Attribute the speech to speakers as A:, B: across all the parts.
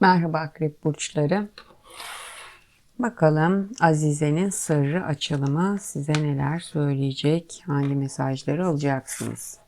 A: Merhaba akrep burçları. Bakalım Azize'nin sırrı açılımı size neler söyleyecek? Hangi mesajları alacaksınız?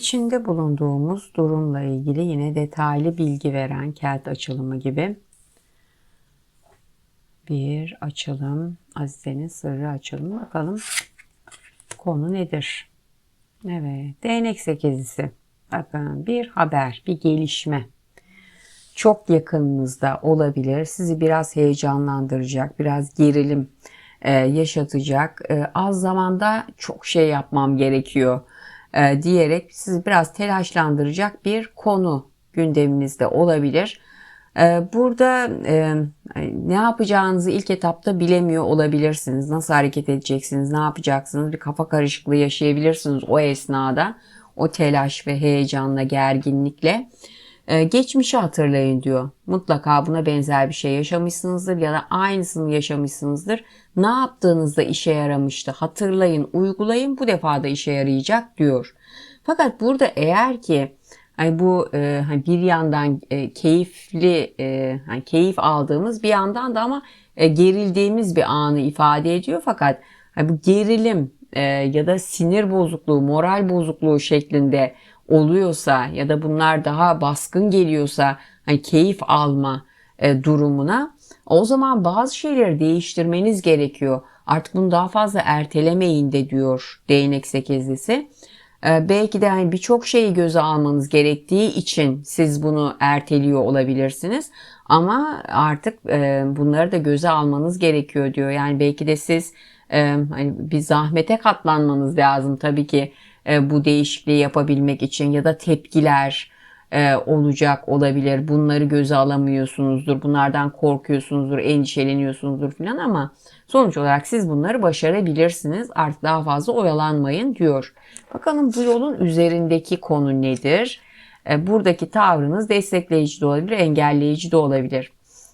A: İçinde bulunduğumuz durumla ilgili yine detaylı bilgi veren kağıt açılımı gibi bir açılım. Azize'nin sırrı açılımı. Bakalım konu nedir? Evet. Değnek sekizisi. Bakın bir haber, bir gelişme. Çok yakınınızda olabilir. Sizi biraz heyecanlandıracak, biraz gerilim e, yaşatacak. E, az zamanda çok şey yapmam gerekiyor e, diyerek sizi biraz telaşlandıracak bir konu gündeminizde olabilir. E, burada e, ne yapacağınızı ilk etapta bilemiyor olabilirsiniz. Nasıl hareket edeceksiniz, ne yapacaksınız bir kafa karışıklığı yaşayabilirsiniz o esnada. O telaş ve heyecanla, gerginlikle. Ee, geçmişi hatırlayın diyor. Mutlaka buna benzer bir şey yaşamışsınızdır ya da aynısını yaşamışsınızdır. Ne yaptığınızda işe yaramıştı hatırlayın, uygulayın bu defa da işe yarayacak diyor. Fakat burada eğer ki hani bu e, hani bir yandan e, keyifli e, hani keyif aldığımız bir yandan da ama e, gerildiğimiz bir anı ifade ediyor fakat hani bu gerilim e, ya da sinir bozukluğu, moral bozukluğu şeklinde oluyorsa ya da bunlar daha baskın geliyorsa hani keyif alma e, durumuna o zaman bazı şeyleri değiştirmeniz gerekiyor. Artık bunu daha fazla ertelemeyin de diyor değnek sekizlisi. E, belki de hani birçok şeyi göze almanız gerektiği için siz bunu erteliyor olabilirsiniz. Ama artık e, bunları da göze almanız gerekiyor diyor. Yani belki de siz e, hani bir zahmete katlanmanız lazım tabii ki e, bu değişikliği yapabilmek için ya da tepkiler e, olacak olabilir. Bunları göze alamıyorsunuzdur. Bunlardan korkuyorsunuzdur, endişeleniyorsunuzdur filan ama sonuç olarak siz bunları başarabilirsiniz. Artık daha fazla oyalanmayın diyor. Bakalım bu yolun üzerindeki konu nedir? E, buradaki tavrınız destekleyici de olabilir, engelleyici de olabilir.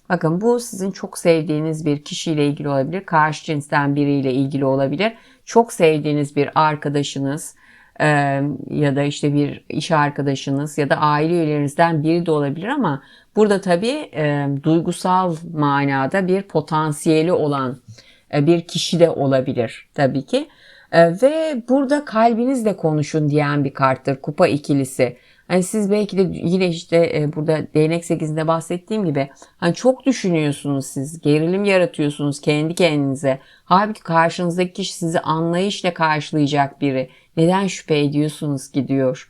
A: Bakın bu sizin çok sevdiğiniz bir kişiyle ilgili olabilir, karşı cinsten biriyle ilgili olabilir. Çok sevdiğiniz bir arkadaşınız, ya da işte bir iş arkadaşınız ya da aile üyelerinizden biri de olabilir ama burada tabii duygusal manada bir potansiyeli olan bir kişi de olabilir tabii ki. Ve burada kalbinizle konuşun diyen bir karttır kupa ikilisi. Hani siz belki de yine işte burada değnek sekizinde bahsettiğim gibi hani çok düşünüyorsunuz siz, gerilim yaratıyorsunuz kendi kendinize. Halbuki karşınızdaki kişi sizi anlayışla karşılayacak biri. Neden şüphe ediyorsunuz ki diyor.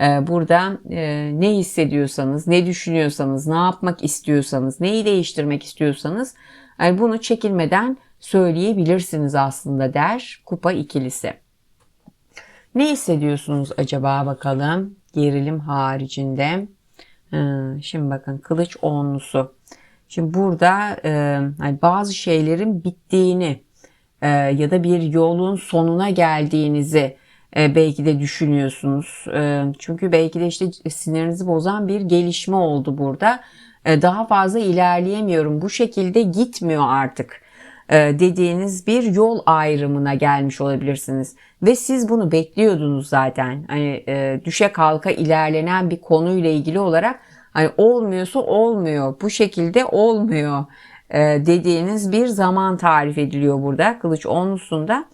A: E, burada e, ne hissediyorsanız, ne düşünüyorsanız, ne yapmak istiyorsanız, neyi değiştirmek istiyorsanız yani bunu çekilmeden söyleyebilirsiniz aslında der kupa ikilisi. Ne hissediyorsunuz acaba bakalım? gerilim haricinde. Şimdi bakın kılıç onlusu. Şimdi burada hani bazı şeylerin bittiğini ya da bir yolun sonuna geldiğinizi belki de düşünüyorsunuz. Çünkü belki de işte sinirinizi bozan bir gelişme oldu burada. Daha fazla ilerleyemiyorum. Bu şekilde gitmiyor artık dediğiniz bir yol ayrımına gelmiş olabilirsiniz. Ve siz bunu bekliyordunuz zaten. Hani e, düşe kalka ilerlenen bir konuyla ilgili olarak hani olmuyorsa olmuyor. Bu şekilde olmuyor e, dediğiniz bir zaman tarif ediliyor burada kılıç onlusunda.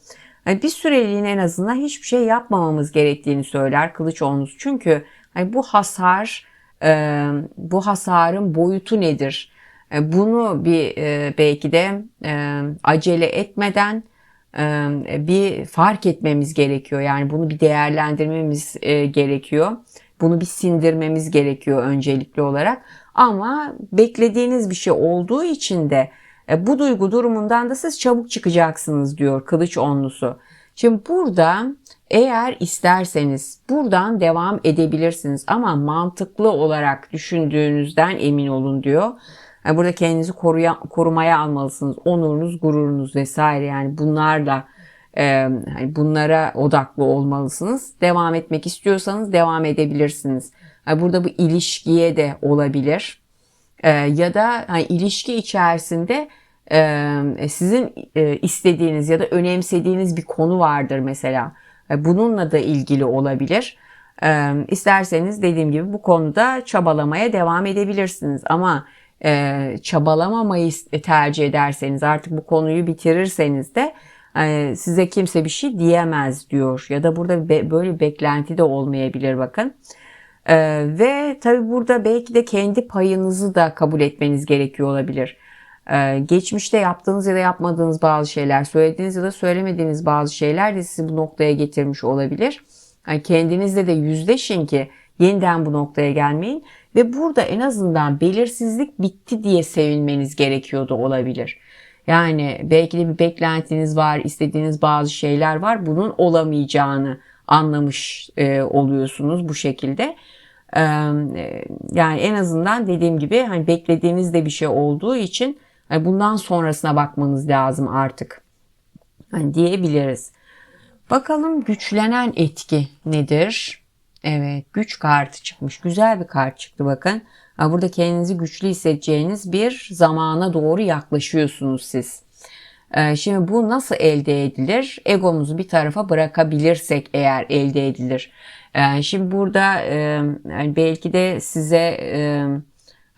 A: Hani bir süreliğine en azından hiçbir şey yapmamamız gerektiğini söyler kılıç onlusu. Çünkü hani bu hasar e, bu hasarın boyutu nedir? E, bunu bir e, belki de e, acele etmeden bir fark etmemiz gerekiyor. Yani bunu bir değerlendirmemiz gerekiyor. Bunu bir sindirmemiz gerekiyor öncelikli olarak. Ama beklediğiniz bir şey olduğu için de bu duygu durumundan da siz çabuk çıkacaksınız diyor kılıç onlusu. Şimdi burada eğer isterseniz buradan devam edebilirsiniz ama mantıklı olarak düşündüğünüzden emin olun diyor. Yani burada kendinizi koruya, korumaya almalısınız. Onurunuz, gururunuz vesaire yani bunlarla e, hani bunlara odaklı olmalısınız. Devam etmek istiyorsanız devam edebilirsiniz. Yani burada bu ilişkiye de olabilir. E, ya da hani ilişki içerisinde e, sizin e, istediğiniz ya da önemsediğiniz bir konu vardır mesela. Bununla da ilgili olabilir. E, isterseniz dediğim gibi bu konuda çabalamaya devam edebilirsiniz. Ama e, çabalamamayı tercih ederseniz artık bu konuyu bitirirseniz de e, size kimse bir şey diyemez diyor. Ya da burada be, böyle beklenti de olmayabilir bakın. E, ve tabi burada belki de kendi payınızı da kabul etmeniz gerekiyor olabilir. Ee, geçmişte yaptığınız ya da yapmadığınız bazı şeyler, söylediğiniz ya da söylemediğiniz bazı şeyler de sizi bu noktaya getirmiş olabilir. Yani kendinizle de yüzleşin ki yeniden bu noktaya gelmeyin. Ve burada en azından belirsizlik bitti diye sevinmeniz gerekiyordu olabilir. Yani belki de bir beklentiniz var, istediğiniz bazı şeyler var. Bunun olamayacağını anlamış e, oluyorsunuz bu şekilde. E, yani en azından dediğim gibi hani beklediğinizde bir şey olduğu için yani bundan sonrasına bakmanız lazım artık. Hani diyebiliriz. Bakalım güçlenen etki nedir? Evet güç kartı çıkmış. Güzel bir kart çıktı bakın. Burada kendinizi güçlü hissedeceğiniz bir zamana doğru yaklaşıyorsunuz siz. Ee, şimdi bu nasıl elde edilir? Egomuzu bir tarafa bırakabilirsek eğer elde edilir. Ee, şimdi burada e, belki de size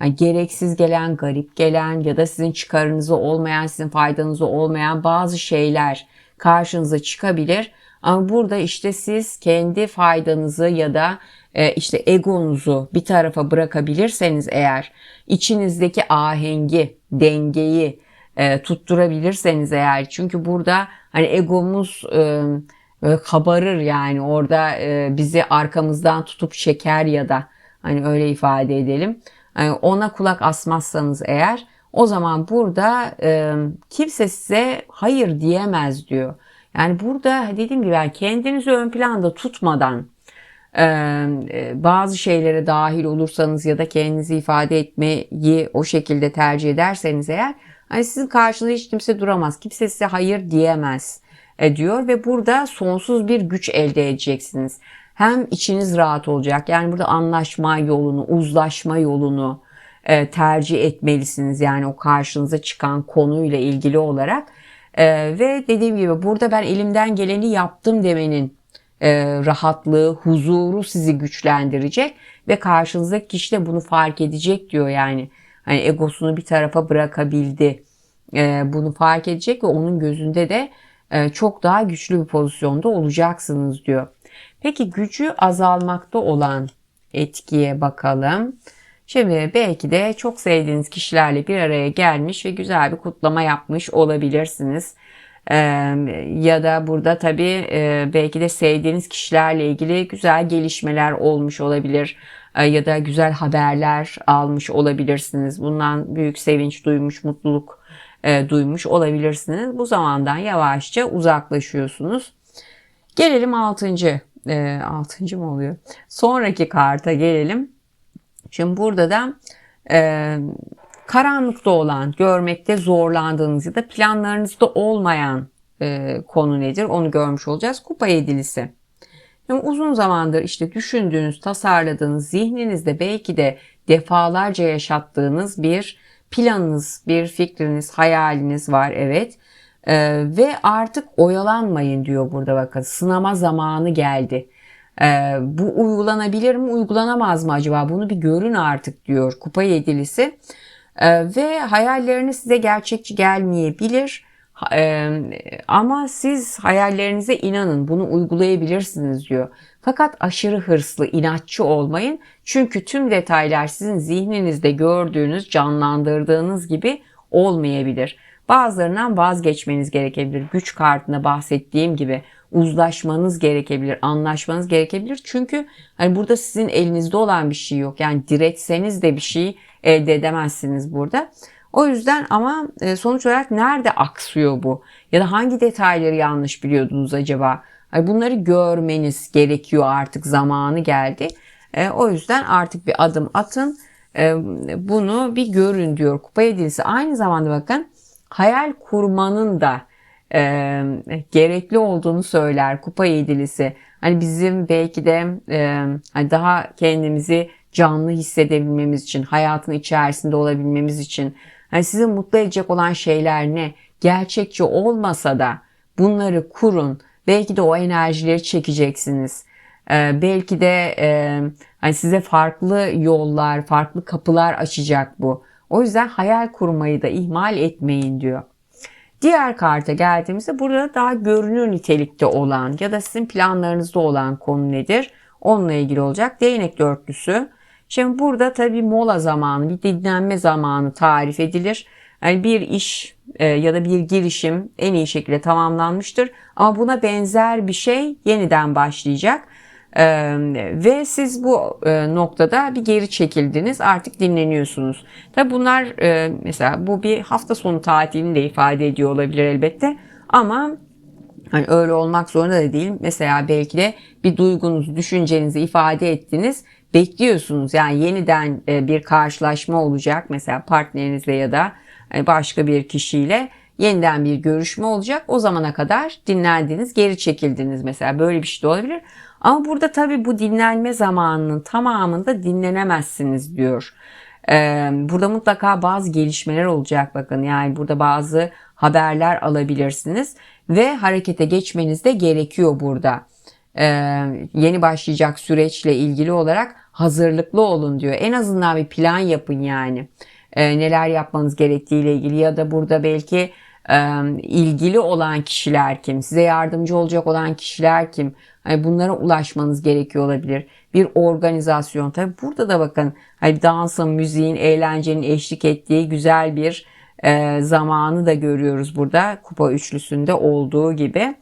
A: e, gereksiz gelen, garip gelen ya da sizin çıkarınızı olmayan, sizin faydanızı olmayan bazı şeyler karşınıza çıkabilir. Ama burada işte siz kendi faydanızı ya da e, işte egonuzu bir tarafa bırakabilirseniz eğer içinizdeki ahengi, dengeyi e, tutturabilirseniz eğer çünkü burada hani egomuz e, böyle kabarır yani orada e, bizi arkamızdan tutup çeker ya da hani öyle ifade edelim. Yani ona kulak asmazsanız eğer o zaman burada e, kimse size hayır diyemez diyor. Yani burada dediğim gibi yani kendinizi ön planda tutmadan e, bazı şeylere dahil olursanız ya da kendinizi ifade etmeyi o şekilde tercih ederseniz eğer hani sizin karşınızda hiç kimse duramaz. Kimse size hayır diyemez e, diyor ve burada sonsuz bir güç elde edeceksiniz hem içiniz rahat olacak. Yani burada anlaşma yolunu, uzlaşma yolunu e, tercih etmelisiniz. Yani o karşınıza çıkan konuyla ilgili olarak. E, ve dediğim gibi burada ben elimden geleni yaptım demenin rahatlığı, huzuru sizi güçlendirecek ve karşınızdaki kişi de bunu fark edecek diyor yani. Hani egosunu bir tarafa bırakabildi. E, bunu fark edecek ve onun gözünde de e, çok daha güçlü bir pozisyonda olacaksınız diyor. Peki gücü azalmakta olan etkiye bakalım. Şimdi belki de çok sevdiğiniz kişilerle bir araya gelmiş ve güzel bir kutlama yapmış olabilirsiniz. Ee, ya da burada tabii e, belki de sevdiğiniz kişilerle ilgili güzel gelişmeler olmuş olabilir ee, ya da güzel haberler almış olabilirsiniz. Bundan büyük sevinç duymuş, mutluluk e, duymuş olabilirsiniz. Bu zamandan yavaşça uzaklaşıyorsunuz. Gelelim 6. E, 6. mı oluyor? Sonraki karta gelelim. Şimdi burada da e, karanlıkta olan, görmekte zorlandığınız ya da planlarınızda olmayan e, konu nedir? Onu görmüş olacağız. Kupa yedilisi. Uzun zamandır işte düşündüğünüz, tasarladığınız, zihninizde belki de defalarca yaşattığınız bir planınız, bir fikriniz, hayaliniz var evet. Ee, ve artık oyalanmayın diyor burada bakın. Sınama zamanı geldi. Ee, bu uygulanabilir mi, uygulanamaz mı acaba? Bunu bir görün artık diyor kupa yedilisi. Ee, ve hayalleriniz size gerçekçi gelmeyebilir. Ama siz hayallerinize inanın, bunu uygulayabilirsiniz diyor. Fakat aşırı hırslı, inatçı olmayın. Çünkü tüm detaylar sizin zihninizde gördüğünüz, canlandırdığınız gibi olmayabilir. Bazılarından vazgeçmeniz gerekebilir. Güç kartında bahsettiğim gibi uzlaşmanız gerekebilir, anlaşmanız gerekebilir. Çünkü hani burada sizin elinizde olan bir şey yok. Yani diretseniz de bir şey elde edemezsiniz burada. O yüzden ama e, sonuç olarak nerede aksıyor bu? Ya da hangi detayları yanlış biliyordunuz acaba? Bunları görmeniz gerekiyor artık zamanı geldi. E, o yüzden artık bir adım atın. E, bunu bir görün diyor kupa yedilisi. Aynı zamanda bakın hayal kurmanın da gerekli olduğunu söyler kupa yedilisi. Hani bizim belki de hani daha kendimizi canlı hissedebilmemiz için, hayatın içerisinde olabilmemiz için, hani sizi mutlu edecek olan şeyler ne? Gerçekçi olmasa da bunları kurun. Belki de o enerjileri çekeceksiniz. Ee, belki de e, hani size farklı yollar, farklı kapılar açacak bu. O yüzden hayal kurmayı da ihmal etmeyin diyor. Diğer karta geldiğimizde burada daha görünür nitelikte olan ya da sizin planlarınızda olan konu nedir? Onunla ilgili olacak. Değnek dörtlüsü. Şimdi burada tabii mola zamanı, bir dinlenme zamanı tarif edilir. Yani bir iş e, ya da bir girişim en iyi şekilde tamamlanmıştır. Ama buna benzer bir şey yeniden başlayacak. Ee, ve siz bu e, noktada bir geri çekildiniz artık dinleniyorsunuz. Tabi bunlar e, mesela bu bir hafta sonu tatilini de ifade ediyor olabilir elbette ama hani öyle olmak zorunda da değil. Mesela belki de bir duygunuzu, düşüncenizi ifade ettiniz. Bekliyorsunuz yani yeniden e, bir karşılaşma olacak mesela partnerinizle ya da e, başka bir kişiyle yeniden bir görüşme olacak. O zamana kadar dinlendiniz, geri çekildiniz mesela böyle bir şey de olabilir. Ama burada tabii bu dinlenme zamanının tamamında dinlenemezsiniz diyor. Ee, burada mutlaka bazı gelişmeler olacak bakın. Yani burada bazı haberler alabilirsiniz ve harekete geçmeniz de gerekiyor burada. Ee, yeni başlayacak süreçle ilgili olarak hazırlıklı olun diyor. En azından bir plan yapın yani. Ee, neler yapmanız gerektiğiyle ilgili ya da burada belki ilgili olan kişiler kim, size yardımcı olacak olan kişiler kim, hani bunlara ulaşmanız gerekiyor olabilir. Bir organizasyon tabi burada da bakın hani dansın, müziğin, eğlencenin eşlik ettiği güzel bir e, zamanı da görüyoruz burada kupa üçlüsünde olduğu gibi.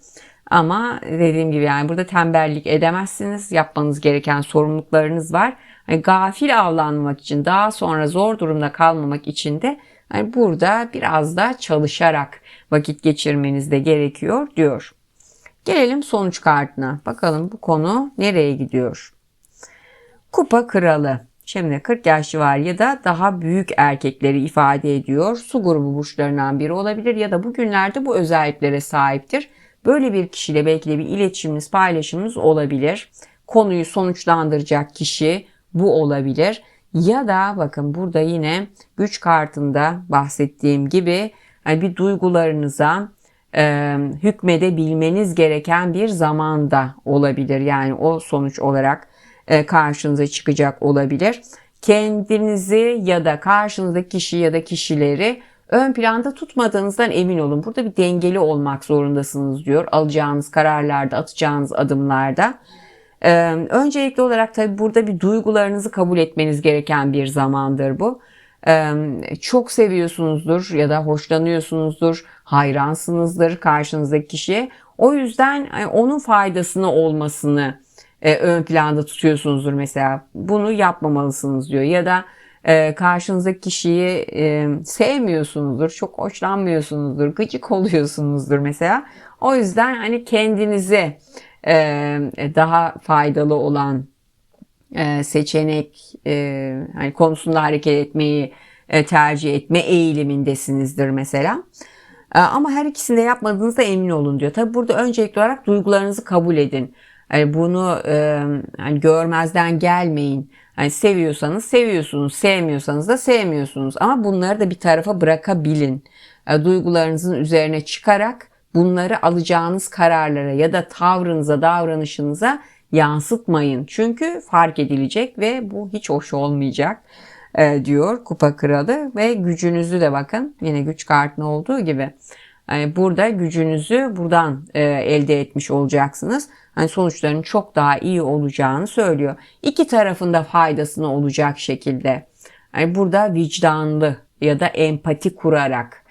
A: Ama dediğim gibi yani burada tembellik edemezsiniz. Yapmanız gereken sorumluluklarınız var. Yani gafil avlanmak için daha sonra zor durumda kalmamak için de yani burada biraz da çalışarak vakit geçirmeniz de gerekiyor diyor. Gelelim sonuç kartına. Bakalım bu konu nereye gidiyor? Kupa kralı. Şimdi 40 yaş var ya da daha büyük erkekleri ifade ediyor. Su grubu burçlarından biri olabilir ya da bugünlerde bu özelliklere sahiptir. Böyle bir kişiyle belki de bir iletişiminiz, paylaşımınız olabilir. Konuyu sonuçlandıracak kişi bu olabilir. Ya da bakın burada yine güç kartında bahsettiğim gibi yani bir duygularınıza e, hükmedebilmeniz gereken bir zamanda olabilir. Yani o sonuç olarak e, karşınıza çıkacak olabilir. Kendinizi ya da karşınızdaki kişi ya da kişileri ön planda tutmadığınızdan emin olun. Burada bir dengeli olmak zorundasınız diyor. Alacağınız kararlarda, atacağınız adımlarda. Ee, öncelikli olarak tabii burada bir duygularınızı kabul etmeniz gereken bir zamandır bu. Ee, çok seviyorsunuzdur ya da hoşlanıyorsunuzdur, hayransınızdır karşınızdaki kişiye. O yüzden e, onun faydasını olmasını e, ön planda tutuyorsunuzdur mesela. Bunu yapmamalısınız diyor. Ya da e, karşınızdaki kişiyi e, sevmiyorsunuzdur, çok hoşlanmıyorsunuzdur, gıcık oluyorsunuzdur mesela. O yüzden hani kendinize e, daha faydalı olan e, seçenek e, hani konusunda hareket etmeyi tercih etme eğilimindesinizdir mesela. Ama her ikisini de yapmadığınızda emin olun diyor. Tabi burada öncelikli olarak duygularınızı kabul edin. Yani bunu hani görmezden gelmeyin. Yani seviyorsanız seviyorsunuz, sevmiyorsanız da sevmiyorsunuz. Ama bunları da bir tarafa bırakabilin. Duygularınızın üzerine çıkarak bunları alacağınız kararlara ya da tavrınıza, davranışınıza yansıtmayın. Çünkü fark edilecek ve bu hiç hoş olmayacak e, diyor Kupa Kralı ve gücünüzü de bakın yine güç kartına olduğu gibi yani burada gücünüzü buradan e, elde etmiş olacaksınız. Yani sonuçların çok daha iyi olacağını söylüyor. İki tarafında faydasını olacak şekilde. Yani burada vicdanlı ya da empati kurarak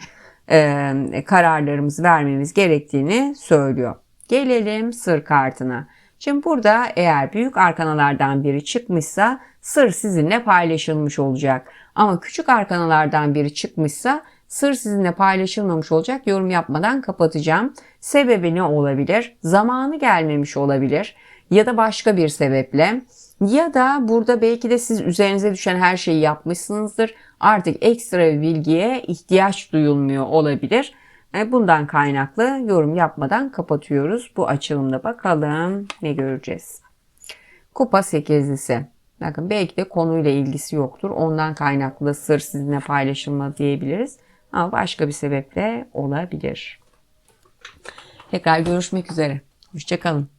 A: e, kararlarımızı vermemiz gerektiğini söylüyor. Gelelim sır kartına. Şimdi burada eğer büyük arkanalardan biri çıkmışsa sır sizinle paylaşılmış olacak. Ama küçük arkanalardan biri çıkmışsa sır sizinle paylaşılmamış olacak. Yorum yapmadan kapatacağım. Sebebi ne olabilir? Zamanı gelmemiş olabilir ya da başka bir sebeple ya da burada belki de siz üzerinize düşen her şeyi yapmışsınızdır. Artık ekstra bir bilgiye ihtiyaç duyulmuyor olabilir. E, Bundan kaynaklı yorum yapmadan kapatıyoruz. Bu açılımda bakalım ne göreceğiz. Kupa sekizlisi. Bakın belki de konuyla ilgisi yoktur. Ondan kaynaklı sır sizinle paylaşılma diyebiliriz. Ama başka bir sebeple olabilir. Tekrar görüşmek üzere. Hoşçakalın.